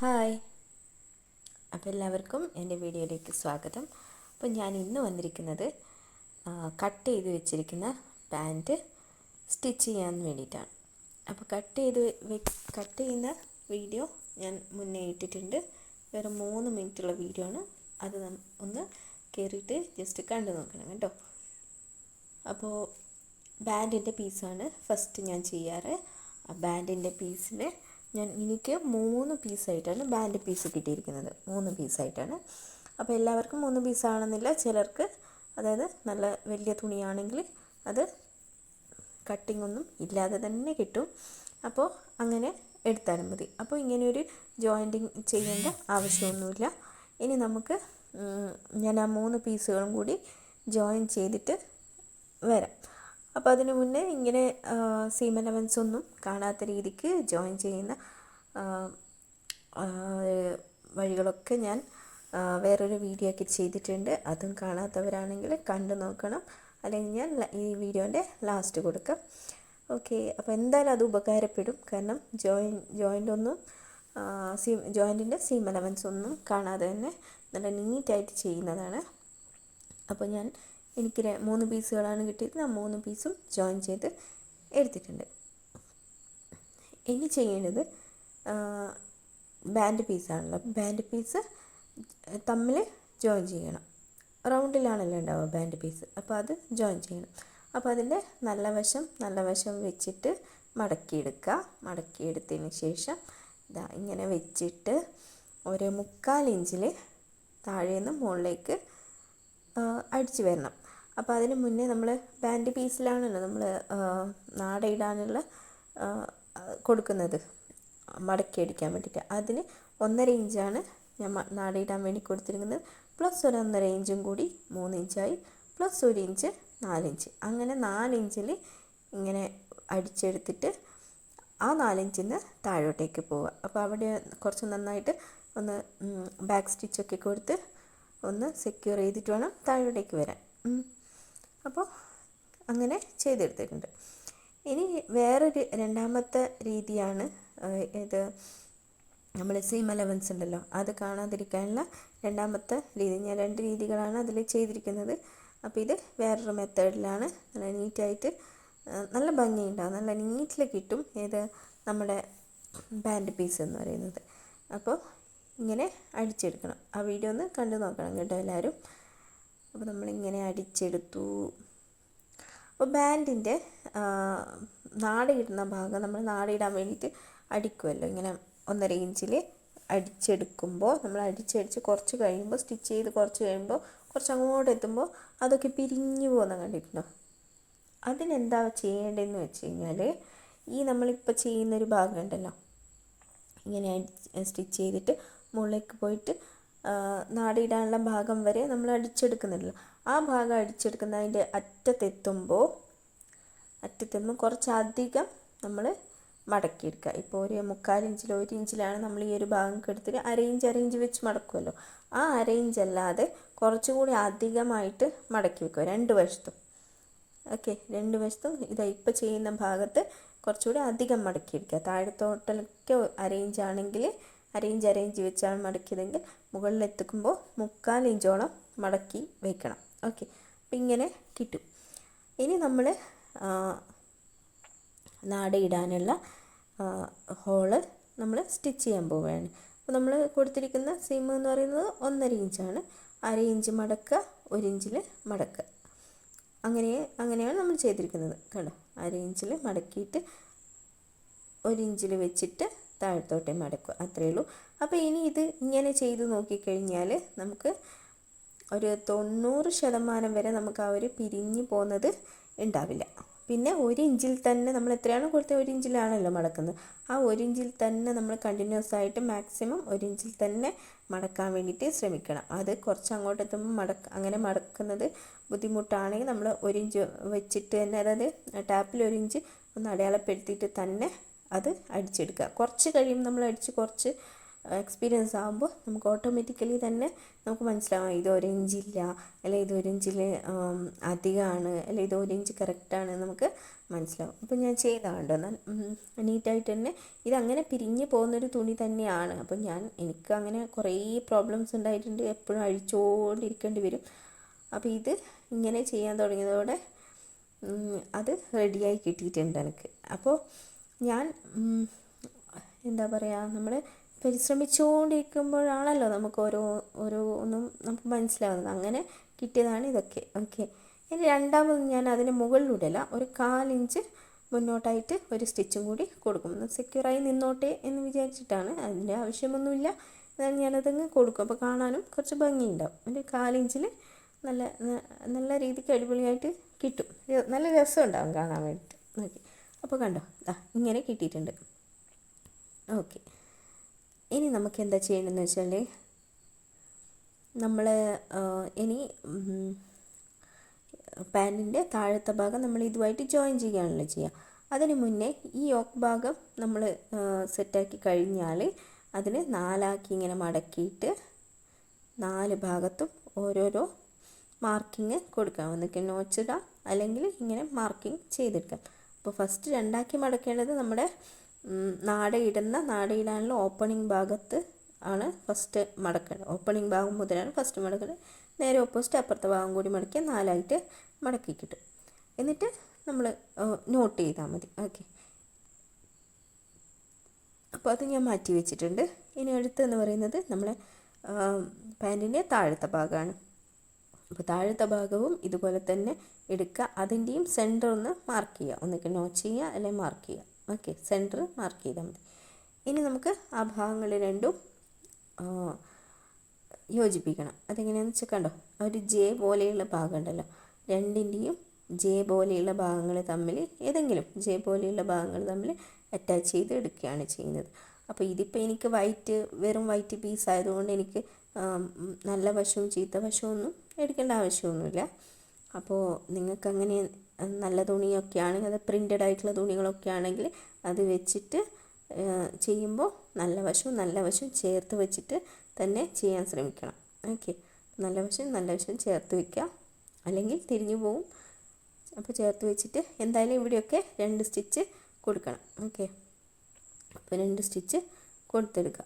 Hi. അപ്പോൾ എല്ലാവർക്കും എന്റെ വീഡിയോയിലേക്ക് സ്വാഗതം. അപ്പോൾ ഞാൻ ഇന്ന് വന്നിരിക്കുന്നത് കട്ട് ചെയ്ത് വെച്ചിരിക്കുന്ന പാന്റ് സ്റ്റിച്ച് ചെയ്യാൻ വേണ്ടിയിട്ടാണ്. അപ്പോൾ കട്ട് ചെയ്ത് കട്ട് ചെയ്യുന്ന വീഡിയോ ഞാൻ മുന്നേ ഇട്ടിട്ടുണ്ട്. വേറെ മൂന്ന് മിനിറ്റുള്ള വീഡിയോ ആണ്. അത് ഒന്ന് കയറിയിട്ട് ജസ്റ്റ് കണ്ടു നോക്കണം കേട്ടോ. അപ്പോൾ ബാൻഡിന്റെ പീസാണ് ഫസ്റ്റ് ഞാൻ ചെയ്യാറ്. ആ ബാൻഡിന്റെ പീസിന് ഞാൻ എനിക്ക് മൂന്ന് പീസായിട്ടാണ് ബാൻഡ് പീസ് കിട്ടിയിരിക്കുന്നത്. മൂന്ന് പീസായിട്ടാണ്. അപ്പോൾ എല്ലാവർക്കും മൂന്ന് പീസാണെന്നില്ല. ചിലർക്ക് അതായത് നല്ല വലിയ തുണിയാണെങ്കിൽ അത് കട്ടിംഗ് ഒന്നും ഇല്ലാതെ തന്നെ കിട്ടും. അപ്പോൾ അങ്ങനെ എടുത്താലും മതി. അപ്പോൾ ഇങ്ങനെയൊരു ജോയിന്റിങ് ചെയ്യേണ്ട ആവശ്യമൊന്നുമില്ല. ഇനി നമുക്ക് ഞാൻ ആ മൂന്ന് പീസുകളും കൂടി ജോയിൻ ചെയ്തിട്ട് വരാം. അപ്പോൾ അതിനു മുന്നേ ഇങ്ങനെ സീം എലവൻസ് ഒന്നും കാണാത്ത രീതിക്ക് ജോയിൻ ചെയ്യുന്ന വഴികളൊക്കെ ഞാൻ വേറൊരു വീഡിയോ ഒക്കെ ചെയ്തിട്ടുണ്ട്. അതും കാണാത്തവരാണെങ്കിൽ കണ്ടു നോക്കണം. അല്ലെങ്കിൽ ഞാൻ ഈ വീഡിയോന്റെ ലാസ്റ്റ് കൊടുക്കാം. ഓക്കെ അപ്പോൾ എന്തായാലും അത് ഉപകാരപ്പെടും. കാരണം ജോയിൻ ജോയിന്റ് ഒന്നും സീം ജോയിന്റിന്റെ സീം എലവൻസ് ഒന്നും കാണാതെ തന്നെ നല്ല നീറ്റായിട്ട് ചെയ്യുന്നതാണ്. അപ്പോൾ ഞാൻ എനിക്ക് മൂന്ന് പീസുകളാണ് കിട്ടിയത്. ഞാൻ മൂന്ന് പീസും ജോയിൻ ചെയ്ത് എടുത്തിട്ടുണ്ട്. ഇനി ചെയ്യേണ്ടത് ബാൻഡ് പീസാണല്ലോ ബാൻഡ് പീസ് തമ്മിൽ ജോയിൻ ചെയ്യണം. റൗണ്ടിലാണല്ലോ ഉണ്ടാവുക ബാൻഡ് പീസ് അപ്പോൾ അത് ജോയിൻ ചെയ്യണം. അപ്പോൾ അതിന്റെ നല്ല വശം നല്ല വശം വെച്ചിട്ട് മടക്കിയെടുക്കുക. മടക്കിയെടുത്തതിന് ശേഷം ഇതാ ഇങ്ങനെ വെച്ചിട്ട് ഒരു മുക്കാൽ ഇഞ്ചിൽ താഴേന്ന് മുകളിലേക്ക് അടിച്ചു വരണം. അപ്പോൾ അതിന് മുന്നേ നമ്മൾ ബാൻഡ് പീസിലാണല്ലോ നമ്മൾ നാടയിടാനുള്ള കൊടുക്കുന്നത്. മടക്കി അടിക്കാൻ വേണ്ടിയിട്ട്. അതിന് ഒന്നര ഇഞ്ചാണ് ഞാൻ നാടയിടാൻ വേണ്ടി കൊടുത്തിരിക്കുന്നത്. പ്ലസ് ഒരു ഒന്നര ഇഞ്ചും കൂടി മൂന്ന് ഇഞ്ചായി. പ്ലസ് ഒരു ഇഞ്ച് നാലിഞ്ച് അങ്ങനെ നാലിഞ്ചിൽ ഇങ്ങനെ അടിച്ചെടുത്തിട്ട് ആ നാലിഞ്ചിൽ നിന്ന് താഴോട്ടേക്ക് പോവുക. അപ്പോൾ അവിടെ കുറച്ച് നന്നായിട്ട് ഒന്ന് ബാക്ക് സ്റ്റിച്ചൊക്കെ കൊടുത്ത് ഒന്ന് സെക്യൂർ ചെയ്തിട്ട് വേണം താഴോട്ടേക്ക് വരാൻ. അപ്പോൾ അങ്ങനെ ചെയ്തെടുത്തിട്ടുണ്ട്. ഇനി വേറൊരു രണ്ടാമത്തെ രീതിയാണ് ഇത് നമ്മൾ സീം അലവൻസ് ഉണ്ടല്ലോ അത് കാണാതിരിക്കാനുള്ള രണ്ടാമത്തെ രീതി. ഞാൻ രണ്ട് രീതികളാണ് അതിൽ ചെയ്തിരിക്കുന്നത്. അപ്പോൾ ഇത് വേറൊരു മെത്തേഡിലാണ്. നല്ല നീറ്റായിട്ട് നല്ല ഭംഗിയുണ്ടാവും. നല്ല നീറ്റിൽ കിട്ടും ഏത് നമ്മുടെ ബാൻഡ് പീസ് എന്ന് പറയുന്നത്. അപ്പോൾ ഇങ്ങനെ അടിച്ചെടുക്കണം. ആ വീഡിയോ ഒന്ന് കണ്ടു നോക്കണം കേട്ടോ എല്ലാവരും. അപ്പോൾ നമ്മളിങ്ങനെ അടിച്ചെടുത്തു. അപ്പോൾ ബാൻഡിന്റെ നാടയിടുന്ന ഭാഗം നമ്മൾ നാടിടാൻ വേണ്ടിയിട്ട് അടിക്കുമല്ലോ ഇങ്ങനെ ഒന്നര ഇഞ്ചിൽ അടിച്ചെടുക്കുമ്പോൾ നമ്മൾ അടിച്ചടിച്ച് കുറച്ച് കഴിയുമ്പോൾ സ്റ്റിച്ച് ചെയ്ത് കുറച്ച് കഴിയുമ്പോൾ കുറച്ച് അങ്ങോട്ട് എത്തുമ്പോൾ അതൊക്കെ പിരിഞ്ഞു പോകുന്ന കണ്ടിട്ടുണ്ടോ? അതിനെന്താ ചെയ്യേണ്ടതെന്ന് വെച്ച് കഴിഞ്ഞാൽ ഈ നമ്മളിപ്പോൾ ചെയ്യുന്നൊരു ഭാഗം ഉണ്ടല്ലോ. ഇങ്ങനെ സ്റ്റിച്ച് ചെയ്തിട്ട് മുകളിലേക്ക് പോയിട്ട് നാടിയിടാനുള്ള ഭാഗം വരെ നമ്മൾ അടിച്ചെടുക്കുന്നില്ലല്ലോ. ആ ഭാഗം അടിച്ചെടുക്കുന്ന അതിന്റെ അറ്റത്തെത്തുമ്പോൾ അറ്റത്തെത്തുമ്പോൾ കുറച്ചധികം നമ്മൾ മടക്കിയെടുക്കുക. ഇപ്പോൾ ഒരു മുക്കാൽ ഇഞ്ചിലോ ഒരു ഇഞ്ചിലാണ് നമ്മൾ ഈ ഒരു ഭാഗം എടുത്തിട്ട് അരയിഞ്ച് അരയിഞ്ച് വെച്ച് മടക്കുമല്ലോ. ആ അര ഇഞ്ച് അല്ലാതെ കുറച്ചുകൂടി അധികമായിട്ട് മടക്കി വെക്കുക. രണ്ട് വശത്തും. ഓക്കെ രണ്ട് വശത്തും ഇതാ ഇപ്പോൾ ചെയ്യുന്ന ഭാഗത്ത് കുറച്ചുകൂടി അധികം മടക്കിയെടുക്കുക താഴത്തോട്ടലൊക്കെ അരയിഞ്ച് ആണെങ്കിൽ അരയിഞ്ച് അരയിഞ്ച് വെച്ചാണ് മടക്കിയതെങ്കിൽ മുകളിലെത്തിക്കുമ്പോൾ മുക്കാൽ ഇഞ്ചോളം മടക്കി വയ്ക്കണം ഓക്കെ. അപ്പം ഇങ്ങനെ കിട്ടും. ഇനി നമ്മൾ നാടയിടാനുള്ള ഹോൾ നമ്മൾ സ്റ്റിച്ച് ചെയ്യാൻ പോവുകയാണ്. അപ്പോൾ നമ്മൾ കൊടുത്തിരിക്കുന്ന സീം എന്ന് പറയുന്നത് ഒന്നര ഇഞ്ചാണ്. അര ഇഞ്ച് മടക്കുക ഒരു ഇഞ്ചിൽ മടക്കുക അങ്ങനെ അങ്ങനെയാണ് നമ്മൾ ചെയ്തിരിക്കുന്നത്. കണ്ടോ? അര ഇഞ്ചിൽ മടക്കിയിട്ട് ഒരു ഇഞ്ചിൽ വെച്ചിട്ട് താഴത്തോട്ടെ മടക്കുക അത്രയേ ഉള്ളൂ. അപ്പോൾ ഇനി ഇത് ഇങ്ങനെ ചെയ്ത് നോക്കിക്കഴിഞ്ഞാൽ നമുക്ക് ഒരു തൊണ്ണൂറ് ശതമാനം വരെ നമുക്ക് ആ ഒരു പിരിഞ്ഞു പോകുന്നത് ഉണ്ടാവില്ല. പിന്നെ ഒരു ഇഞ്ചിൽ തന്നെ നമ്മൾ എത്രയാണോ കൊടുത്തത് ഒരു ഇഞ്ചിലാണല്ലോ മടക്കുന്നത്. ആ ഒരു ഇഞ്ചിൽ തന്നെ നമ്മൾ കണ്ടിന്യൂസ് ആയിട്ട് മാക്സിമം ഒരു ഇഞ്ചിൽ തന്നെ മടക്കാൻ വേണ്ടിയിട്ട് ശ്രമിക്കണം. അത് കുറച്ച് അങ്ങോട്ട് എത്തുമ്പോൾ മടക്ക അങ്ങനെ മടക്കുന്നത് ബുദ്ധിമുട്ടാണെങ്കിൽ നമ്മൾ ഒരു ഇഞ്ച് വെച്ചിട്ട് തന്നെ അതായത് ടാപ്പിൽ ഒരു ഇഞ്ച് ഒന്ന് അടയാളപ്പെടുത്തിയിട്ട് തന്നെ അത് അടിച്ചെടുക്കുക. കുറച്ച് കഴിയുമ്പോൾ നമ്മൾ അടിച്ച് കുറച്ച് എക്സ്പീരിയൻസ് ആകുമ്പോൾ നമുക്ക് ഓട്ടോമാറ്റിക്കലി തന്നെ നമുക്ക് മനസ്സിലാവും ഇത് ഒരു ഇഞ്ചില്ല അല്ലെ ഇത് ഒരു ഇഞ്ചിൽ അധികമാണ് അല്ലെ ഇത് ഇഞ്ച് കറക്റ്റാണ് നമുക്ക് മനസ്സിലാവും. അപ്പോൾ ഞാൻ ചെയ്തതാണ്ടോ നീറ്റായിട്ട് തന്നെ ഇതങ്ങനെ പിരിഞ്ഞ് പോകുന്നൊരു തുണി തന്നെയാണ്. അപ്പോൾ ഞാൻ എനിക്ക് അങ്ങനെ കുറേ പ്രോബ്ലംസ് ഉണ്ടായിട്ടുണ്ട്. എപ്പോഴും അഴിച്ചുകൊണ്ടിരിക്കേണ്ടി വരും. അപ്പോൾ ഇത് ഇങ്ങനെ ചെയ്യാൻ തുടങ്ങിയതോടെ അത് റെഡിയായി കിട്ടിയിട്ടുണ്ട് എനിക്ക്. അപ്പോൾ ഞാൻ എന്താ പറയുക നമ്മൾ പരിശ്രമിച്ചുകൊണ്ടിരിക്കുമ്പോഴാണല്ലോ നമുക്ക് ഓരോ ഓരോ ഒന്നും നമുക്ക് മനസ്സിലാവുന്നത്. അങ്ങനെ കിട്ടിയതാണ് ഇതൊക്കെ. ഓക്കെ. ഇനി രണ്ടാമത് ഞാൻ അതിന് മുകളിലൂടെയല്ല ഒരു കാലിഞ്ച് മുന്നോട്ടായിട്ട് ഒരു സ്റ്റിച്ചും കൂടി കൊടുക്കും. സെക്യൂറായി നിന്നോട്ടെ എന്ന് വിചാരിച്ചിട്ടാണ്. അതിന്റെ ആവശ്യമൊന്നുമില്ല. എന്നാൽ ഞാനതങ്ങ് കൊടുക്കും. അപ്പോൾ കാണാനും കുറച്ച് ഭംഗിയുണ്ടാവും. ഒരു കാലിഞ്ചിൽ നല്ല നല്ല രീതിക്ക് അടിപൊളിയായിട്ട് കിട്ടും. നല്ല രസമുണ്ടാവും കാണാൻ വേണ്ടിയിട്ട്. ഓക്കെ. അപ്പോൾ കണ്ടോ ആ ഇങ്ങനെ കിട്ടിയിട്ടുണ്ട്. ഓക്കെ. ഇനി നമുക്ക് എന്താ ചെയ്യേണ്ടതെന്ന് വെച്ചാൽ നമ്മൾ ഇനി പാന്റിന്റെ താഴത്തെ ഭാഗം നമ്മൾ ഇതുമായിട്ട് ജോയിൻ ചെയ്യുകയാണല്ലോ ചെയ്യുക. അതിന് മുന്നേ ഈ യോക്ക് ഭാഗം നമ്മൾ സെറ്റാക്കി കഴിഞ്ഞാൽ അതിന് നാലാക്കി ഇങ്ങനെ മടക്കിയിട്ട് നാല് ഭാഗത്തും ഓരോരോ മാർക്കിങ് കൊടുക്കാം. ഒന്നിക്ക് നോച്ചിടാം അല്ലെങ്കിൽ ഇങ്ങനെ മാർക്കിങ് ചെയ്തെടുക്കാം. അപ്പോൾ ഫസ്റ്റ് രണ്ടാക്കി മടക്കേണ്ടത് നമ്മുടെ നാടയിടുന്ന നാടയിടാനുള്ള ഓപ്പണിംഗ് ഭാഗത്ത് ആണ് ഫസ്റ്റ് മടക്കേണ്ടത്. ഓപ്പണിംഗ് ഭാഗം മുതലാണ് ഫസ്റ്റ് മടക്കേണ്ടത്. നേരെ ഓപ്പോസിറ്റ് അപ്പുറത്തെ ഭാഗം കൂടി മടക്കി നാലായിട്ട് മടക്കി കിട്ടും എന്നിട്ട് നമ്മൾ നോട്ട് ചെയ്താൽ മതി. ഓക്കെ അപ്പോൾ അത് ഞാൻ മാറ്റി വെച്ചിട്ടുണ്ട്. ഇനി അടുത്തെന്ന് പറയുന്നത് നമ്മളെ പാന്റിന്റെ താഴത്തെ ഭാഗമാണ് അപ്പോൾ താഴത്തെ ഭാഗവും ഇതുപോലെ തന്നെ എടുക്കുക. അതിന്റെയും സെന്റർ ഒന്ന് മാർക്ക് ചെയ്യുക. ഒന്നിക്ക് നോച്ച് ചെയ്യുക അല്ലെങ്കിൽ മാർക്ക് ചെയ്യുക. ഓക്കെ സെന്റർ മാർക്ക് ചെയ്താൽ മതി. ഇനി നമുക്ക് ആ ഭാഗങ്ങൾ രണ്ടും യോജിപ്പിക്കണം. അതെങ്ങനെയാണെന്ന് വെച്ചാൽ കണ്ടോ ഒരു ജെ പോലെയുള്ള ഭാഗം ഉണ്ടല്ലോ. രണ്ടിന്റെയും ജെ പോലെയുള്ള ഭാഗങ്ങൾ തമ്മിൽ ഏതെങ്കിലും ജെ പോലെയുള്ള ഭാഗങ്ങൾ തമ്മിൽ അറ്റാച്ച് ചെയ്ത് എടുക്കുകയാണ് ചെയ്യുന്നത്. അപ്പോൾ ഇതിപ്പോൾ എനിക്ക് വൈറ്റ് വെറും വൈറ്റ് പീസ് ആയതുകൊണ്ട് എനിക്ക് നല്ല വശവും ചീത്ത വശവും ഒന്നും എടുക്കേണ്ട ആവശ്യമൊന്നുമില്ല. അപ്പോൾ നിങ്ങൾക്ക് അങ്ങനെ നല്ല തുണിയൊക്കെ ആണെങ്കിൽ അത് പ്രിന്റഡ് ആയിട്ടുള്ള തുണികളൊക്കെ ആണെങ്കിൽ അത് വെച്ചിട്ട് ചെയ്യുമ്പോൾ നല്ല വശവും നല്ല വശവും ചേർത്ത് വെച്ചിട്ട് തന്നെ ചെയ്യാൻ ശ്രമിക്കണം. ഓക്കെ. നല്ല വശവും നല്ല വശവും ചേർത്ത് വെക്കുക അല്ലെങ്കിൽ തിരിഞ്ഞു പോവും. അപ്പോൾ ചേർത്ത് വെച്ചിട്ട് എന്തായാലും ഇവിടെയൊക്കെ രണ്ട് സ്റ്റിച്ച് കൊടുക്കണം. ഓക്കെ. അപ്പോൾ രണ്ട് സ്റ്റിച്ച് കൊടുത്തെടുക്കുക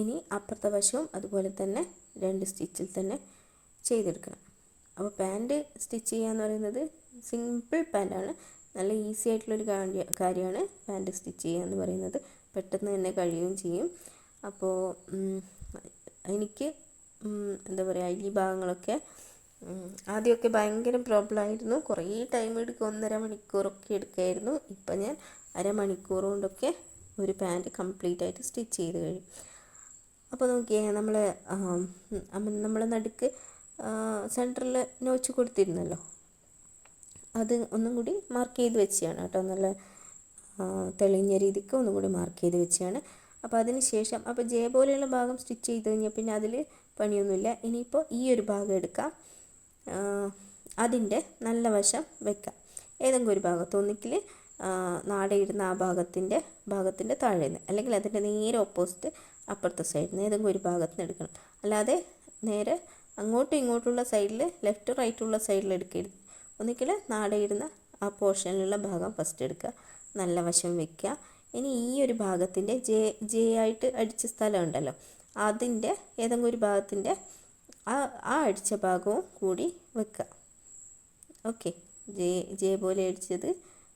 ഇനി അപ്പുറത്തെ വശവും അതുപോലെ തന്നെ രണ്ട് സ്റ്റിച്ചിൽ തന്നെ ചെയ്തെടുക്കണം. അപ്പോൾ പാന്റ് സ്റ്റിച്ച് ചെയ്യുക എന്ന് പറയുന്നത് സിമ്പിൾ പാന്റാണ്. നല്ല ഈസി ആയിട്ടുള്ളൊരു കാര്യമാണ് പാന്റ് സ്റ്റിച്ച് ചെയ്യുക എന്ന് പറയുന്നത്. പെട്ടെന്ന് തന്നെ കഴിയുകയും ചെയ്യും. അപ്പോൾ എനിക്ക് എന്താ പറയുക അരി ഭാഗങ്ങളൊക്കെ ആദ്യമൊക്കെ ഭയങ്കര പ്രോബ്ലം ആയിരുന്നു കുറേ ടൈം എടുക്കും ഒന്നര മണിക്കൂറൊക്കെ എടുക്കുമായിരുന്നു ഇപ്പം ഞാൻ അരമണിക്കൂർ കൊണ്ടൊക്കെ ഒരു പാന്റ് കംപ്ലീറ്റ് ആയിട്ട് സ്റ്റിച്ച് ചെയ്ത് കഴിയും അപ്പോൾ നോക്കിയേ നമ്മൾ നമ്മൾ നടുക്ക് സെന്ററിൽ നോച്ച് കൊടുത്തിരുന്നല്ലോ. അത് ഒന്നും കൂടി മാർക്ക് ചെയ്ത് വെച്ചാണ് കേട്ടോ. നല്ല തെളിഞ്ഞ രീതിക്ക് ഒന്നും കൂടി മാർക്ക് ചെയ്ത് വെച്ചാണ് അപ്പോൾ അതിന് ശേഷം അപ്പോൾ ജെ പോലെയുള്ള ഭാഗം സ്റ്റിച്ച് ചെയ്ത് കഴിഞ്ഞാൽ പിന്നെ അതിൽ പണിയൊന്നുമില്ല. ഇനിയിപ്പോൾ ഈ ഒരു ഭാഗം എടുക്കാം. അതിന്റെ നല്ല വശം വെക്കാം. ഏതെങ്കിലും ഒരു ഭാഗത്ത്. ഒന്നിക്കിൽ നാടയിടുന്ന ആ ഭാഗത്തിന്റെ ഭാഗത്തിന്റെ താഴെ നിന്ന് അല്ലെങ്കിൽ അതിന്റെ നേരെ ഓപ്പോസിറ്റ് അപ്പുറത്തെ സൈഡിൽ നിന്ന് ഏതെങ്കിലും ഒരു ഭാഗത്ത് നിന്ന് എടുക്കണം. അല്ലാതെ നേരെ അങ്ങോട്ടും ഇങ്ങോട്ടുള്ള സൈഡിൽ ലെഫ്റ്റ് റൈറ്റുള്ള സൈഡിൽ എടുക്കരുത്. ഒന്നിക്കൽ നാടയിടുന്ന ആ പോർഷനിലുള്ള ഭാഗം ഫസ്റ്റ് എടുക്കുക നല്ല വശം വെക്കുക ഇനി ഈ ഒരു ഭാഗത്തിന്റെ ജെ ജെ ആയിട്ട് അടിച്ച സ്ഥലം ഉണ്ടല്ലോ. അതിന്റെ ഏതെങ്കിലും ഒരു ഭാഗത്തിന്റെ ആ ആ അടിച്ച ഭാഗവും കൂടി വെക്കുക ഓക്കെ ജെ ജെ പോലെ അടിച്ചത്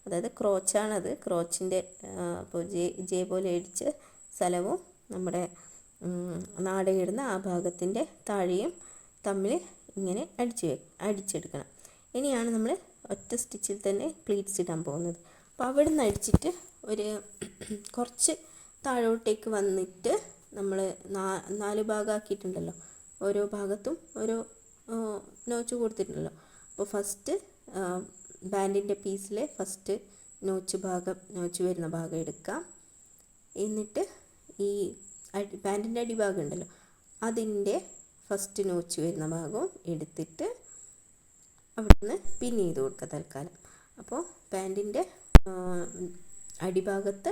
അതായത് ക്രോച്ചാണത് ക്രോച്ചിന്റെ അപ്പോൾ ജെ ജെ പോലെ അടിച്ച സ്ഥലവും നമ്മുടെ നാടയിടുന്ന ആ ഭാഗത്തിന്റെ താഴെയും തമ്മിൽ ഇങ്ങനെ അടിച്ച് അടിച്ചെടുക്കണം. ഇനിയാണ് നമ്മൾ ഒറ്റ സ്റ്റിച്ചിൽ തന്നെ പ്ലീറ്റ്സ് ഇടാൻ പോകുന്നത്. അപ്പോൾ അവിടെ നിന്ന് അടിച്ചിട്ട് ഒരു കുറച്ച് താഴോട്ടേക്ക് വന്നിട്ട് നമ്മൾ നാല് ഭാഗമാക്കിയിട്ടുണ്ടല്ലോ. ഓരോ ഭാഗത്തും ഓരോ നോച്ച് കൊടുത്തിട്ടുണ്ടല്ലോ. അപ്പോൾ ഫസ്റ്റ് ബാൻഡിന്റെ പീസിലെ ഫസ്റ്റ് നോച്ച് ഭാഗം നോച്ച് വരുന്ന ഭാഗം എടുക്കാം. എന്നിട്ട് ഈ പാന്റിന്റെ അടിഭാഗം ഉണ്ടല്ലോ അതിന്റെ ഫസ്റ്റ് നോച്ച് വരുന്ന ഭാഗവും എടുത്തിട്ട് അവിടുന്ന് പിൻ ചെയ്ത് കൊടുക്കുക തൽക്കാലം. അപ്പോൾ പാന്റിന്റെ അടിഭാഗത്ത്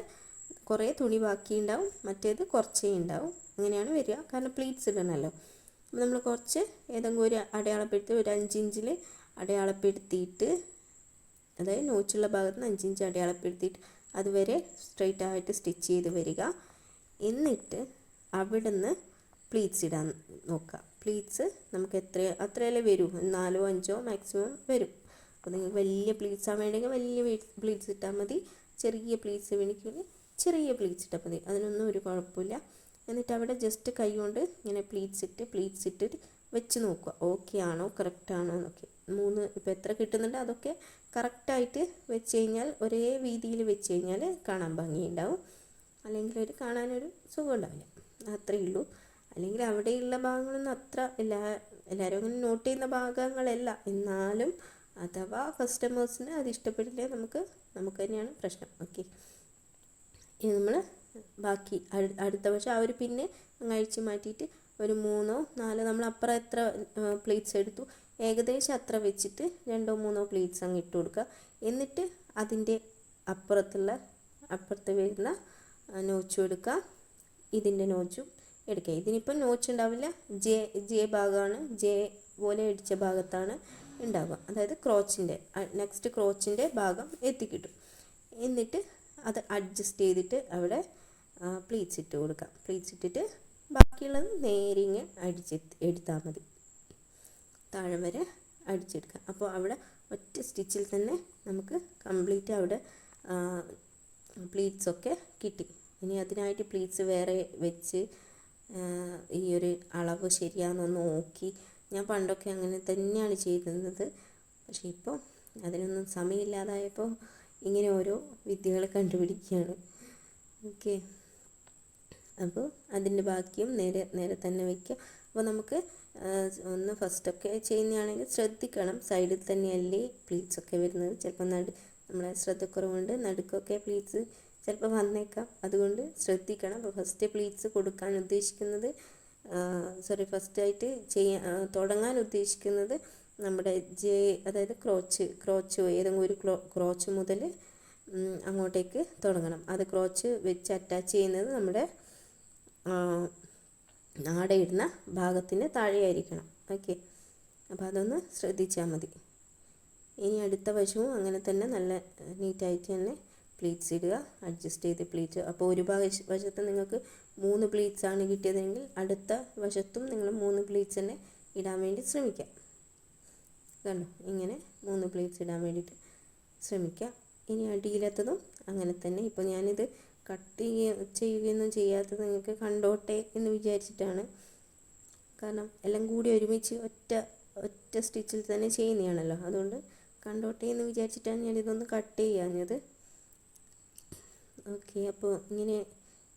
കുറേ തുണി ബാക്കി ഉണ്ടാവും മറ്റേത് കുറച്ചേ ഉണ്ടാവും. അങ്ങനെയാണ് വരിക. കാരണം പ്ലീറ്റ്സ് ഇടണമല്ലോ നമ്മൾ കുറച്ച് ഏതെങ്കിലും ഒരു അടയാളപ്പെടുത്തി ഒരു അഞ്ചിഞ്ചിൽ അടയാളപ്പെടുത്തിയിട്ട് അതായത് നോച്ചുള്ള ഭാഗത്ത് നിന്ന് അഞ്ചിഞ്ച് അടയാളപ്പെടുത്തിയിട്ട് അതുവരെ സ്ട്രെയിറ്റ് ആയിട്ട് സ്റ്റിച്ച് ചെയ്ത് വരിക. എന്നിട്ട് അവിടുന്ന് പ്ലീറ്റ്സ് ഇടാൻ നോക്കുക. പ്ലീറ്റ്സ് നമുക്ക് എത്ര അത്രയല്ലേ വരൂ? നാലോ അഞ്ചോ മാക്സിമം വരും. അപ്പോൾ നിങ്ങൾക്ക് വലിയ പ്ലീറ്റ്സ് ആ വേണമെങ്കിൽ വലിയ പ്ലീറ്റ്സ് ഇട്ടാൽ മതി. ചെറിയ പ്ലീറ്റ്സ് വേണമെങ്കിൽ ചെറിയ പ്ലീറ്റ്സ് ഇട്ടാൽ മതി. അതിനൊന്നും ഒരു കുഴപ്പമില്ല. എന്നിട്ട് അവിടെ ജസ്റ്റ് കൈ കൊണ്ട് ഇങ്ങനെ പ്ലീറ്റ്സ് ഇട്ട് പ്ലീറ്റ്സ് ഇട്ടിട്ട് വെച്ച് നോക്കുക. ഓക്കെ ആണോ കറക്റ്റ് ആണോ എന്നൊക്കെ. മൂന്ന് ഇപ്പോൾ എത്ര കിട്ടുന്നുണ്ട്? അതൊക്കെ കറക്റ്റായിട്ട് വെച്ച് കഴിഞ്ഞാൽ ഒരേ രീതിയിൽ വെച്ച് കഴിഞ്ഞാൽ കാണാൻ ഭംഗിയുണ്ടാവും. അല്ലെങ്കിൽ ഒരു കാണാനൊരു സുഖം ഉണ്ടാവില്ല അത്രയേ ഉള്ളൂ. അല്ലെങ്കിൽ അവിടെയുള്ള ഭാഗങ്ങളൊന്നും അത്ര എല്ലാ എല്ലാവരും അങ്ങനെ നോട്ട് ചെയ്യുന്ന ഭാഗങ്ങളല്ല. എന്നാലും അഥവാ കസ്റ്റമേഴ്സിന് അത് ഇഷ്ടപ്പെട്ടില്ലേ നമുക്ക് നമുക്ക് തന്നെയാണ് പ്രശ്നം. ഓക്കെ ഇനി നമ്മൾ ബാക്കി അടുത്ത പക്ഷേ അവർ പിന്നെ അഴിച്ചു മാറ്റിയിട്ട് ഒരു മൂന്നോ നാലോ നമ്മൾ അപ്പുറം എത്ര പ്ലേറ്റ്സ് എടുത്തു. ഏകദേശം അത്ര വെച്ചിട്ട് രണ്ടോ മൂന്നോ പ്ലേറ്റ്സ് അങ്ങ് ഇട്ട് കൊടുക്കുക. എന്നിട്ട് അതിന്റെ അപ്പുറത്തുള്ള അപ്പുറത്ത് വരുന്ന നോച്ചും എടുക്കുക. ഇതിന്റെ നോച്ചും എടുക്കുക. ഇതിനിപ്പം നോച്ച് ഉണ്ടാവില്ല. ജെ ജെ ഭാഗമാണ്. ജെ പോലെ അടിച്ച ഭാഗത്താണ് ഉണ്ടാവുക. അതായത് ക്രോച്ചിന്റെ നെക്സ്റ്റ് ക്രോച്ചിന്റെ ഭാഗം എത്തിക്കിട്ടും. എന്നിട്ട് അത് അഡ്ജസ്റ്റ് ചെയ്തിട്ട് അവിടെ പ്ലീറ്റ്സ് ഇട്ട് കൊടുക്കാം പ്ലീറ്റ്സ് ഇട്ടിട്ട് ബാക്കിയുള്ളത് നേരിങ്ങ് അടിച്ച് എടുത്താൽ മതി. താഴെ വരെ അടിച്ചെടുക്കുക. അപ്പോൾ അവിടെ ഒറ്റ സ്റ്റിച്ചിൽ തന്നെ നമുക്ക് കംപ്ലീറ്റ് അവിടെ പ്ലീറ്റ്സ് ഒക്കെ കിട്ടി. ഇനി അതിനായിട്ട് പ്ലീറ്റ്സ് വേറെ വെച്ച് ഈ ഒരു അളവ് ശരിയാണെന്നൊന്ന് നോക്കി. ഞാൻ പണ്ടൊക്കെ അങ്ങനെ തന്നെയാണ് ചെയ്തിരുന്നത്. പക്ഷേ ഇപ്പോൾ അതിനൊന്നും സമയമില്ലാതായപ്പോൾ ഇങ്ങനെ ഓരോ വിദ്യകൾ കണ്ടുപിടിക്കുകയാണ്. ഓക്കെ. അപ്പോൾ അതിന്റെ ബാക്കിയും നേരെ നേരെ തന്നെ വയ്ക്കുക അപ്പോൾ നമുക്ക് ഒന്ന് ഫസ്റ്റൊക്കെ ചെയ്യുന്നതാണെങ്കിൽ ശ്രദ്ധിക്കണം. സൈഡിൽ തന്നെയല്ലേ പ്ലീറ്റ്സ് ഒക്കെ വരുന്നത്. ചിലപ്പോൾ നടു നമ്മളെ ശ്രദ്ധക്കുറവുണ്ട്. നടുക്കൊക്കെ പ്ലീറ്റ്സ് ചിലപ്പോൾ വന്നേക്കാം. അതുകൊണ്ട് ശ്രദ്ധിക്കണം. അപ്പോൾ ഫസ്റ്റ് പ്ലീറ്റ്സ് കൊടുക്കാൻ ഉദ്ദേശിക്കുന്നത് സോറി ഫസ്റ്റായിട്ട് ചെയ്യാൻ തുടങ്ങാൻ ഉദ്ദേശിക്കുന്നത് നമ്മുടെ ജെ അതായത് ക്രോച്ച് ക്രോച്ച് ഏതെങ്കിലും ഒരു ക്രോ ക്രോച്ച് മുതൽ അങ്ങോട്ടേക്ക് തുടങ്ങണം. അത് ക്രോച്ച് വെച്ച് അറ്റാച്ച് ചെയ്യുന്നത് നമ്മുടെ ആടയിടുന്ന ഭാഗത്തിന് താഴെയായിരിക്കണം. ഓക്കെ അപ്പോൾ അതൊന്ന് ശ്രദ്ധിച്ചാൽ മതി. ഇനി അടുത്ത വശവും അങ്ങനെ തന്നെ നല്ല നീറ്റായിട്ട് തന്നെ പ്ലീറ്റ്സ് ഇടുക അഡ്ജസ്റ്റ് ചെയ്ത് പ്ലീറ്റ് അപ്പോൾ ഒരു വശത്ത് നിങ്ങൾക്ക് മൂന്ന് പ്ലീറ്റ്സ് ആണ് കിട്ടിയതെങ്കിൽ അടുത്ത വശത്തും നിങ്ങൾ മൂന്ന് പ്ലീറ്റ്സ് തന്നെ ഇടാൻ വേണ്ടി ശ്രമിക്കുക കണ്ടോ? ഇങ്ങനെ മൂന്ന് പ്ലീറ്റ്സ് ഇടാൻ വേണ്ടിയിട്ട് ശ്രമിക്കുക ഇനി അടിയിലത്തതും അങ്ങനെ തന്നെ. ഇപ്പോൾ ഞാനിത് കട്ട് ചെയ്യുകയൊന്നും ചെയ്യാത്തത് നിങ്ങൾക്ക് കണ്ടോട്ടെ എന്ന് വിചാരിച്ചിട്ടാണ്. കാരണം എല്ലാം കൂടി ഒരുമിച്ച് ഒറ്റ ഒറ്റ സ്റ്റിച്ചിൽ തന്നെ ചെയ്യുന്നതാണല്ലോ. അതുകൊണ്ട് കണ്ടോട്ടെ എന്ന് വിചാരിച്ചിട്ടാണ് ഞാനിതൊന്ന് കട്ട് ചെയ്യാഞ്ഞത്. ഓക്കെ അപ്പോൾ ഇങ്ങനെ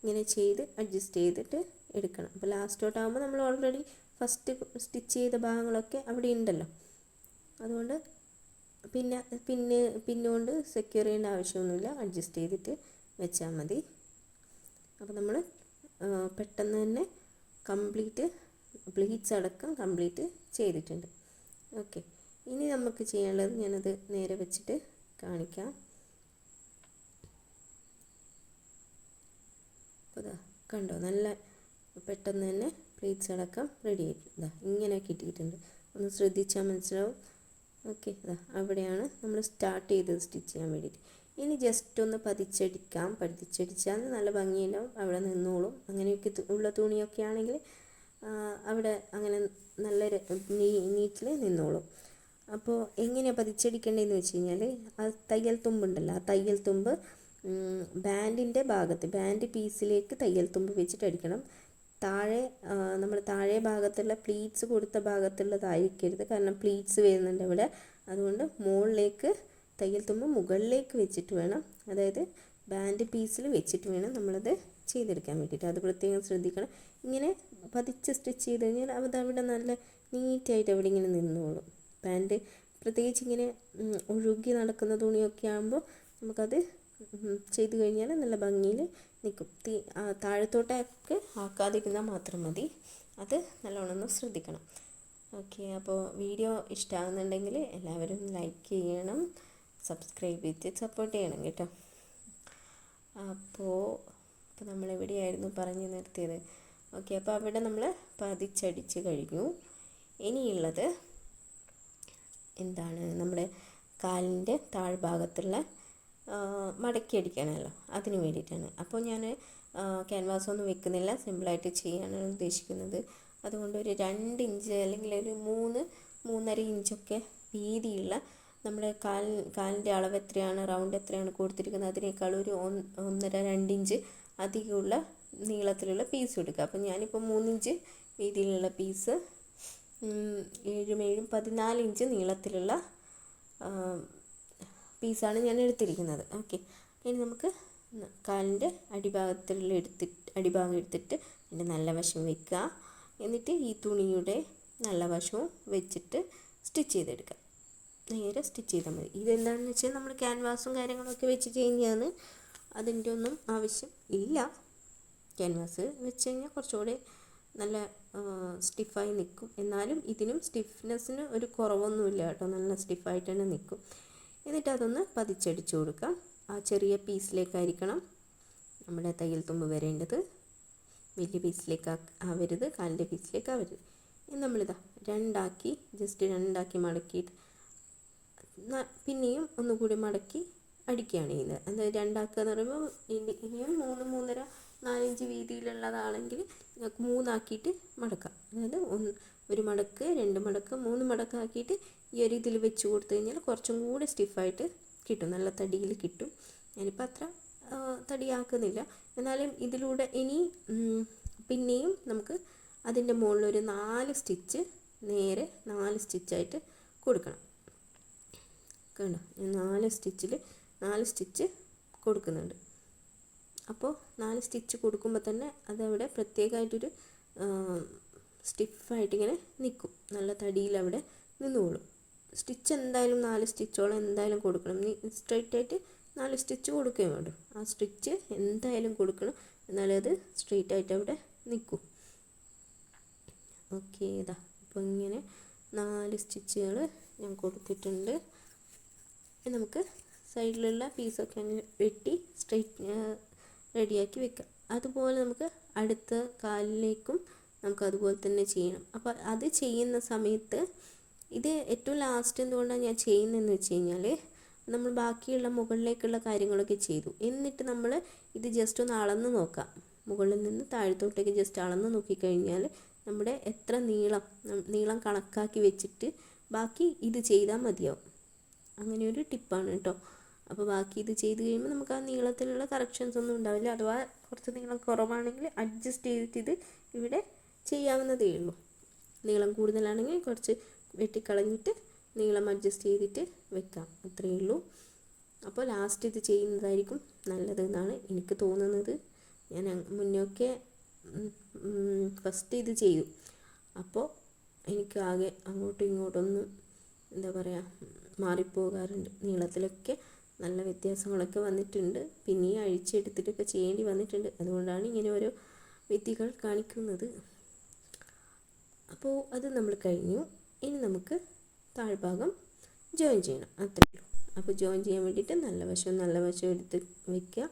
ഇങ്ങനെ ചെയ്ത് അഡ്ജസ്റ്റ് ചെയ്തിട്ട് എടുക്കണം. അപ്പോൾ ലാസ്റ്റോട്ടാകുമ്പോൾ നമ്മൾ ഓൾറെഡി ഫസ്റ്റ് സ്റ്റിച്ച് ചെയ്ത ഭാഗങ്ങളൊക്കെ അവിടെ ഉണ്ടല്ലോ. അതുകൊണ്ട് പിന്നെ പിന്നെ പിന്നുകൊണ്ട് സെക്യൂർ ചെയ്യേണ്ട ആവശ്യമൊന്നുമില്ല. അഡ്ജസ്റ്റ് ചെയ്തിട്ട് വെച്ചാൽ മതി. അപ്പോൾ നമ്മൾ പെട്ടെന്ന് തന്നെ കംപ്ലീറ്റ് പ്ലീറ്റ്സ് അടക്കം കംപ്ലീറ്റ് ചെയ്തിട്ടുണ്ട്. ഓക്കെ. ഇനി നമുക്ക് ചെയ്യാനുള്ളത് ഞാനത് നേരെ വെച്ചിട്ട് കാണിക്കാം അപ്പോൾ കണ്ടോ? നല്ല പെട്ടെന്ന് തന്നെ പ്ലേറ്റ്സ് അടക്കം റെഡി ആയിട്ടുണ്ട് ഇങ്ങനെ കിട്ടിയിട്ടുണ്ട് ഒന്ന് ശ്രദ്ധിച്ചാൽ മനസ്സിലാവും. ഓക്കെ അതാ അവിടെയാണ് നമ്മൾ സ്റ്റാർട്ട് ചെയ്തത് സ്റ്റിച്ച് ചെയ്യാൻ വേണ്ടിയിട്ട്. ഇനി ജസ്റ്റ് ഒന്ന് പതിച്ചടിക്കാം. പതിച്ചടിച്ചാൽ നല്ല ഭംഗിയുണ്ടാവും. അവിടെ നിന്നോളും. അങ്ങനെയൊക്കെ ഉള്ള തുണിയൊക്കെ ആണെങ്കിൽ അവിടെ അങ്ങനെ നല്ല നീറ്റിൽ നിന്നോളും. അപ്പോൾ എങ്ങനെയാണ് പതിച്ചടിക്കേണ്ടതെന്ന് വെച്ച് കഴിഞ്ഞാൽ ആ തയ്യൽ തുമ്പുണ്ടല്ലോ ആ തയ്യൽ തുമ്പ് ബാൻഡിന്റെ ഭാഗത്ത് ബാൻഡ് പീസിലേക്ക് തയ്യൽ തുമ്പ് വെച്ചിട്ട് അടിക്കണം. താഴെ നമ്മൾ താഴെ ഭാഗത്തുള്ള പ്ലീറ്റ്സ് കൊടുത്ത ഭാഗത്തുള്ളതായിരിക്കരുത്. കാരണം പ്ലീറ്റ്സ് വരുന്നുണ്ട് ഇവിടെ അതുകൊണ്ട് മുകളിലേക്ക് തയ്യൽ തുമ്പ് മുകളിലേക്ക് വെച്ചിട്ട് വേണം. അതായത് ബാൻഡ് പീസിൽ വെച്ചിട്ട് വേണം നമ്മളത് ചെയ്തെടുക്കാൻ വേണ്ടിയിട്ട്. അത് പ്രത്യേകം ശ്രദ്ധിക്കണം. ഇങ്ങനെ പതിച്ച് സ്റ്റിച്ച് ചെയ്ത് കഴിഞ്ഞാൽ അത് അവിടെ നല്ല നീറ്റായിട്ട് അവിടെ ഇങ്ങനെ നിന്നോളും. പാന്റ് പ്രത്യേകിച്ച് ഇങ്ങനെ ഒഴുകി നടക്കുന്ന തുണിയൊക്കെ ആകുമ്പോൾ നമുക്കത് ചെയ്ത് കഴിഞ്ഞാൽ നല്ല ഭംഗിയിൽ നിൽക്കും. തീ താഴത്തോട്ടൊക്കെ ആക്കാതിരുന്നാൽ മാത്രം മതി. അത് നല്ലോണം ഒന്ന് ശ്രദ്ധിക്കണം. ഓക്കെ അപ്പോൾ വീഡിയോ ഇഷ്ടമാകുന്നുണ്ടെങ്കിൽ എല്ലാവരും ലൈക്ക് ചെയ്യണം സബ്സ്ക്രൈബ് ചെയ്ത് സപ്പോർട്ട് ചെയ്യണം കേട്ടോ. അപ്പോൾ ഇപ്പോൾ നമ്മളെവിടെയായിരുന്നു പറഞ്ഞു നിർത്തിയത്? ഓക്കെ അപ്പോൾ അവിടെ നമ്മൾ പതിച്ചടിച്ച് കഴിഞ്ഞു. ഇനിയുള്ളത് എന്താണ്? നമ്മുടെ കാലിന്റെ താഴ്ഭാഗത്തുള്ള മടക്കി അടിക്കാനല്ലോ. അതിന് വേണ്ടിയിട്ടാണ്. അപ്പോൾ ഞാൻ ക്യാൻവാസ് ഒന്നും വെക്കുന്നില്ല. സിമ്പിളായിട്ട് ചെയ്യാനാണ് ഉദ്ദേശിക്കുന്നത്. അതുകൊണ്ട് ഒരു രണ്ട് ഇഞ്ച് അല്ലെങ്കിൽ ഒരു മൂന്ന് മൂന്നര ഇഞ്ചൊക്കെ വീതിയുള്ള നമ്മുടെ കാൽ കാലിന്റെ അളവ് എത്രയാണ് റൗണ്ട് എത്രയാണ് കൊടുത്തിരിക്കുന്നത് അതിനേക്കാൾ ഒരു ഒന്നര രണ്ട് ഇഞ്ച് അധികമുള്ള നീളത്തിലുള്ള പീസ് എടുക്കുക. അപ്പം ഞാനിപ്പോൾ മൂന്നിഞ്ച് വീതിയിലുള്ള പീസ് ഏഴും ഏഴും പതിനാല് ഇഞ്ച് നീളത്തിലുള്ള പീസാണ് ഞാൻ എടുത്തിരിക്കുന്നത്. ഓക്കെ ഇനി നമുക്ക് കാലിന്റെ അടിഭാഗത്തിലുള്ള എടുത്തിട്ട് അടിഭാഗം എടുത്തിട്ട് അതിന്റെ നല്ല വശം വെക്കുക. എന്നിട്ട് ഈ തുണിയുടെ നല്ല വശവും വെച്ചിട്ട് സ്റ്റിച്ച് ചെയ്തെടുക്കുക നേരെ സ്റ്റിച്ച് ചെയ്താൽ മതി. ഇതെന്താണെന്ന് വെച്ചാൽ നമ്മൾ ക്യാൻവാസും കാര്യങ്ങളൊക്കെ വെച്ച് ചെയ്യുന്നതാണ് അതിന്റെ ഒന്നും ആവശ്യം ഇല്ല. ക്യാൻവാസ് വെച്ച് കഴിഞ്ഞാൽ കുറച്ചുകൂടെ നല്ല സ്റ്റിഫായി നിൽക്കും. എന്നാലും ഇതിനും സ്റ്റിഫ്നെസ്സിന് ഒരു കുറവൊന്നുമില്ല കേട്ടോ. നല്ല സ്റ്റിഫായിട്ട് തന്നെ നിൽക്കും. എന്നിട്ട് അതൊന്ന് പതിച്ചടിച്ചു കൊടുക്കാം. ആ ചെറിയ പീസിലേക്കായിരിക്കണം നമ്മുടെ തയ്യൽ തുമ്പ് വരേണ്ടത്. വലിയ പീസിലേക്ക് ആവരുത് കാലിന്റെ പീസിലേക്ക് ആവരുത്. ഇനി നമ്മളിതാ രണ്ടാക്കി ജസ്റ്റ് രണ്ടാക്കി മടക്കിയിട്ട് പിന്നെയും ഒന്നുകൂടി മടക്കി അടിക്കുകയാണ് ചെയ്യുന്നത്. അതായത് രണ്ടാക്കുക എന്ന് പറയുമ്പോൾ ഇനിയും മൂന്ന് മൂന്നര നാലഞ്ച് വീതിയിലുള്ളതാണെങ്കിൽ നിങ്ങൾക്ക് മൂന്നാക്കിയിട്ട് മടക്കാം. അതായത് ഒന്ന് ഒരു മടക്ക് രണ്ട് മടക്ക് മൂന്ന് മടക്കാക്കിയിട്ട് ഈ ഒരു ഇതിൽ വെച്ച് കൊടുത്തു കഴിഞ്ഞാൽ കുറച്ചും കൂടി സ്റ്റിഫായിട്ട് കിട്ടും. നല്ല തടിയിൽ കിട്ടും. ഞാനിപ്പോൾ അത്ര തടിയാക്കുന്നില്ല. എന്നാലും ഇതിലൂടെ ഇനി പിന്നെയും നമുക്ക് അതിന്റെ മുകളിൽ ഒരു നാല് സ്റ്റിച്ച് നേരെ നാല് സ്റ്റിച്ചായിട്ട് കൊടുക്കണം. കണ്ടോ? നാല് സ്റ്റിച്ചിൽ നാല് സ്റ്റിച്ച് കൊടുക്കുന്നുണ്ട്. അപ്പോൾ നാല് സ്റ്റിച്ച് കൊടുക്കുമ്പോൾ തന്നെ അതവിടെ പ്രത്യേകമായിട്ടൊരു സ്റ്റിഫായിട്ടിങ്ങനെ നിൽക്കും നല്ല തടിയിൽ അവിടെ നിന്നുകൊള്ളും സ്റ്റിച്ച് എന്തായാലും നാല് സ്റ്റിച്ചോളം എന്തായാലും കൊടുക്കണം. നീ സ്ട്രൈറ്റ് ആയിട്ട് നാല് സ്റ്റിച്ച് കൊടുക്കുകയും വേണ്ടു. ആ സ്റ്റിച്ച് എന്തായാലും കൊടുക്കണം. എന്നാലേ അത് സ്ട്രെയിറ്റ് ആയിട്ട് അവിടെ നിൽക്കും ഓക്കെ ഇതാ. അപ്പോൾ ഇങ്ങനെ നാല് സ്റ്റിച്ചുകൾ ഞാൻ കൊടുത്തിട്ടുണ്ട്. നമുക്ക് സൈഡിലുള്ള പീസൊക്കെ അങ്ങ് വെട്ടി സ്ട്രെയിറ്റ് റെഡിയാക്കി വെക്കാം. അതുപോലെ നമുക്ക് അടുത്ത കാലിലേക്കും നമുക്ക് അതുപോലെ തന്നെ ചെയ്യണം. അപ്പോൾ അത് ചെയ്യുന്ന സമയത്ത് ഇത് ഏറ്റവും ലാസ്റ്റ് എന്തുകൊണ്ടാണ് ഞാൻ ചെയ്യുന്നതെന്ന് വെച്ച് കഴിഞ്ഞാൽ നമ്മൾ ബാക്കിയുള്ള മുകളിലേക്കുള്ള കാര്യങ്ങളൊക്കെ ചെയ്തു. എന്നിട്ട് നമ്മൾ ഇത് ജസ്റ്റ് ഒന്ന് അളന്ന് നോക്കാം. മുകളിൽ നിന്ന് താഴത്തോട്ടേക്ക് ജസ്റ്റ് അളന്ന് നോക്കിക്കഴിഞ്ഞാൽ നമ്മുടെ എത്ര നീളം നീളം കണക്കാക്കി വെച്ചിട്ട് ബാക്കി ഇത് ചെയ്താൽ മതിയാവും. അങ്ങനെ ഒരു ടിപ്പാണ് കേട്ടോ. അപ്പോൾ ബാക്കി ഇത് ചെയ്ത് കഴിയുമ്പോൾ നമുക്ക് ആ നീളത്തിലുള്ള കറക്ഷൻസ് ഒന്നും ഉണ്ടാവില്ല. അഥവാ കുറച്ച് നീളം കുറവാണെങ്കിൽ അഡ്ജസ്റ്റ് ചെയ്തിട്ട് ഇത് ഇവിടെ ചെയ്യാവുന്നതേ ഉള്ളൂ. നീളം കൂടുതലാണെങ്കിൽ കുറച്ച് വെട്ടിക്കളഞ്ഞിട്ട് നീളം അഡ്ജസ്റ്റ് ചെയ്തിട്ട് വെക്കാം. അത്രയേ ഉള്ളൂ. അപ്പോൾ ലാസ്റ്റ് ഇത് ചെയ്യുന്നതായിരിക്കും നല്ലത് എന്നാണ് എനിക്ക് തോന്നുന്നത്. ഞാൻ മുന്നൊക്കെ ഫസ്റ്റ് ഇത് ചെയ്തു. അപ്പോൾ എനിക്ക് ആകെ അങ്ങോട്ടും ഇങ്ങോട്ടൊന്നും എന്താ പറയുക മാറിപ്പോകാറുണ്ട്. നീളത്തിലൊക്കെ നല്ല വ്യത്യാസങ്ങളൊക്കെ വന്നിട്ടുണ്ട്. പിന്നെയും അഴിച്ചെടുത്തിട്ടൊക്കെ ചെയ്യേണ്ടി വന്നിട്ടുണ്ട്. അതുകൊണ്ടാണ് ഇങ്ങനെ ഓരോ വിദ്യകൾ കാണിക്കുന്നത്. അപ്പോൾ അത് നമ്മൾ കഴിഞ്ഞു. ഇനി നമുക്ക് താഴ്ഭാഗം ജോയിൻ ചെയ്യണം. അത്രയേ ഉള്ളൂ. അപ്പോൾ ജോയിൻ ചെയ്യാൻ വേണ്ടിയിട്ട് നല്ല വശം നല്ല വശം എടുത്ത് വയ്ക്കുക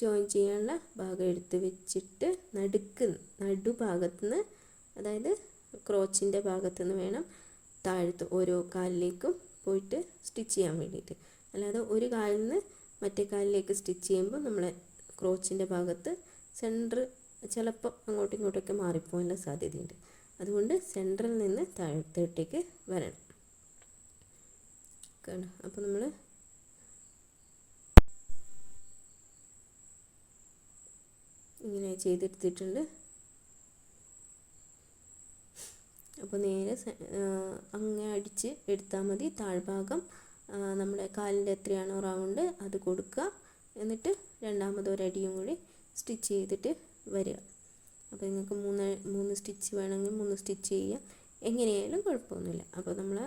ജോയിൻ ചെയ്യാനുള്ള ഭാഗം എടുത്ത് വെച്ചിട്ട് നടുക്ക് നടുഭാഗത്തുനിന്ന് അതായത് ക്രോച്ചിന്റെ ഭാഗത്തുനിന്ന് വേണം താഴത്ത് ഓരോ കാലിലേക്കും പോയിട്ട് സ്റ്റിച്ച് ചെയ്യാൻ വേണ്ടിയിട്ട്. അല്ലാതെ ഒരു കാലിൽ നിന്ന് മറ്റേ കാലിലേക്ക് സ്റ്റിച്ച് ചെയ്യുമ്പോൾ നമ്മളെ ക്രോച്ചിന്റെ ഭാഗത്ത് സെന്റർ ചിലപ്പോൾ അങ്ങോട്ടും ഇങ്ങോട്ടൊക്കെ മാറിപ്പോകാനുള്ള സാധ്യതയുണ്ട്. അതുകൊണ്ട് സെന്ററിൽ നിന്ന് താഴത്തോട്ടേക്ക് വരണം. കാണാം അപ്പോൾ നമ്മൾ ഇങ്ങനെ ചെയ്തെടുത്തിട്ടുണ്ട്. അപ്പോൾ നേരെ അങ്ങനെ അടിച്ച് എടുത്താൽ മതി. താഴ്ഭാഗം നമ്മുടെ കാലിന്റെ എത്രയാണോ റൗണ്ട് അത് കൊടുക്കുക. എന്നിട്ട് രണ്ടാമത് ഒരടിയും കൂടി സ്റ്റിച്ച് ചെയ്തിട്ട് വരിക. അപ്പോൾ നിങ്ങൾക്ക് മൂന്ന് മൂന്ന് സ്റ്റിച്ച് വേണമെങ്കിൽ മൂന്ന് സ്റ്റിച്ച് ചെയ്യുക എങ്ങനെയായാലും കുഴപ്പമൊന്നുമില്ല. അപ്പോൾ നമ്മൾ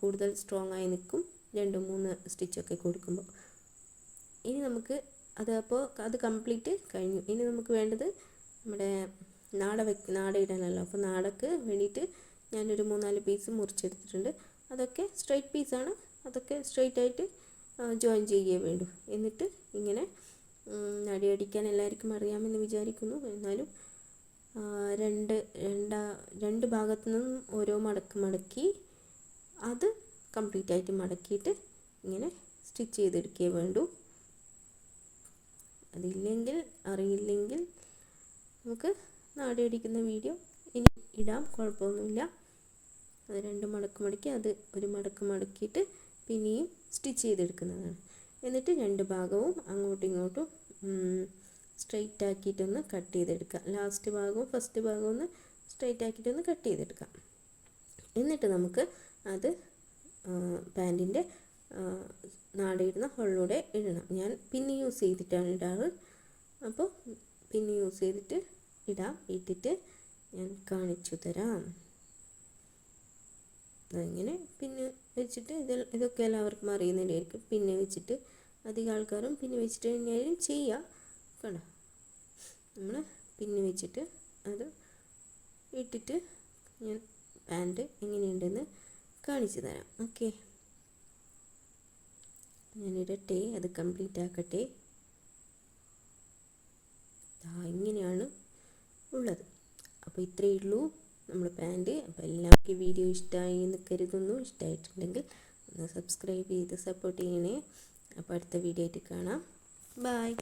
കൂടുതൽ സ്ട്രോങ് ആയി നിൽക്കും. രണ്ട് മൂന്ന് സ്റ്റിച്ചൊക്കെ കൊടുക്കുമ്പോൾ. ഇനി നമുക്ക് അത് അപ്പോൾ അത് കംപ്ലീറ്റ് കഴിഞ്ഞു. ഇനി നമുക്ക് വേണ്ടത് നമ്മുടെ നാട വെക്ക് നാട ഇടാനല്ലോ അപ്പോൾ നാടക്ക് വേണ്ടിയിട്ട് ഞാനൊരു മൂന്നാൽ പീസ് മുറിച്ചെടുത്തിട്ടുണ്ട്. അതൊക്കെ സ്ട്രൈറ്റ് പീസാണ് അതൊക്കെ സ്ട്രൈറ്റ് ആയിട്ട് ജോയിൻ ചെയ്യുകയേ വേണ്ടൂ. എന്നിട്ട് ഇങ്ങനെ നടി അടിക്കാൻ എല്ലാവർക്കും അറിയാമെന്ന് വിചാരിക്കുന്നു. എന്നാലും രണ്ട് രണ്ടാ രണ്ട് ഭാഗത്തു നിന്നും ഓരോ മടക്ക് മടക്കി അത് കംപ്ലീറ്റ് ആയിട്ട് മടക്കിയിട്ട് ഇങ്ങനെ സ്റ്റിച്ച് ചെയ്തെടുക്കേ വേണ്ടൂ. അതില്ലെങ്കിൽ അറിയില്ലെങ്കിൽ നമുക്ക് നാടി അടിക്കുന്ന വീഡിയോ ഇനി ഇടാം കുഴപ്പമൊന്നുമില്ല. അത് രണ്ട് മടക്ക് മടക്കി അത് ഒരു മടക്ക് മടക്കിയിട്ട് പിന്നെയും സ്റ്റിച്ച് ചെയ്തെടുക്കുന്നതാണ്. എന്നിട്ട് രണ്ട് ഭാഗവും അങ്ങോട്ടും ഇങ്ങോട്ടും സ്ട്രെയിറ്റ് ആക്കിയിട്ടൊന്ന് കട്ട് ചെയ്തെടുക്കുക. ലാസ്റ്റ് ഭാഗവും ഫസ്റ്റ് ഭാഗവും ഒന്ന് സ്ട്രെയിറ്റ് ആക്കിയിട്ടൊന്ന് കട്ട് ചെയ്തെടുക്കാം എന്നിട്ട് നമുക്ക് അത് പാന്റിന്റെ നാടിയിടുന്ന ഹോളിലൂടെ ഇടണം. ഞാൻ പിന്നെ യൂസ് ചെയ്തിട്ടാണ് ഇടാറ്. അപ്പോൾ പിന്നെ യൂസ് ചെയ്തിട്ട് ഇടാം. ഇട്ടിട്ട് ഞാൻ കാണിച്ചു തരാം. അങ്ങനെ പിന്നെ വെച്ചിട്ട് ഇത് ഇതൊക്കെ എല്ലാവർക്കും അറിയുന്നതിലായിരിക്കും പിന്നെ വെച്ചിട്ട് അധികം ആൾക്കാരും പിന്നെ വെച്ചിട്ട് തന്നെയായാലും ചെയ്യുക കണ്ടോ? നമ്മൾ പിന്നെ വെച്ചിട്ട് അത് ഇട്ടിട്ട് ഞാൻ പാന്റ് എങ്ങനെയുണ്ടെന്ന് കാണിച്ചു തരാം. ഓക്കെ. ഞാനിടട്ടെ അത് കംപ്ലീറ്റ് ആക്കട്ടെ. ഇങ്ങനെയാണ് ഉള്ളത്. അപ്പോൾ ഇത്രയേ ഉള്ളൂ നമ്മൾ പാന്റ് അപ്പോൾ എല്ലാവർക്കും വീഡിയോ ഇഷ്ടമായി എന്ന് കരുതുന്നു. ഇഷ്ടമായിട്ടുണ്ടെങ്കിൽ ഒന്ന് സബ്സ്ക്രൈബ് ചെയ്ത് സപ്പോർട്ട് ചെയ്യണേ. അപ്പോൾ അടുത്ത വീഡിയോ ആയിട്ട് കാണാം. ബായ്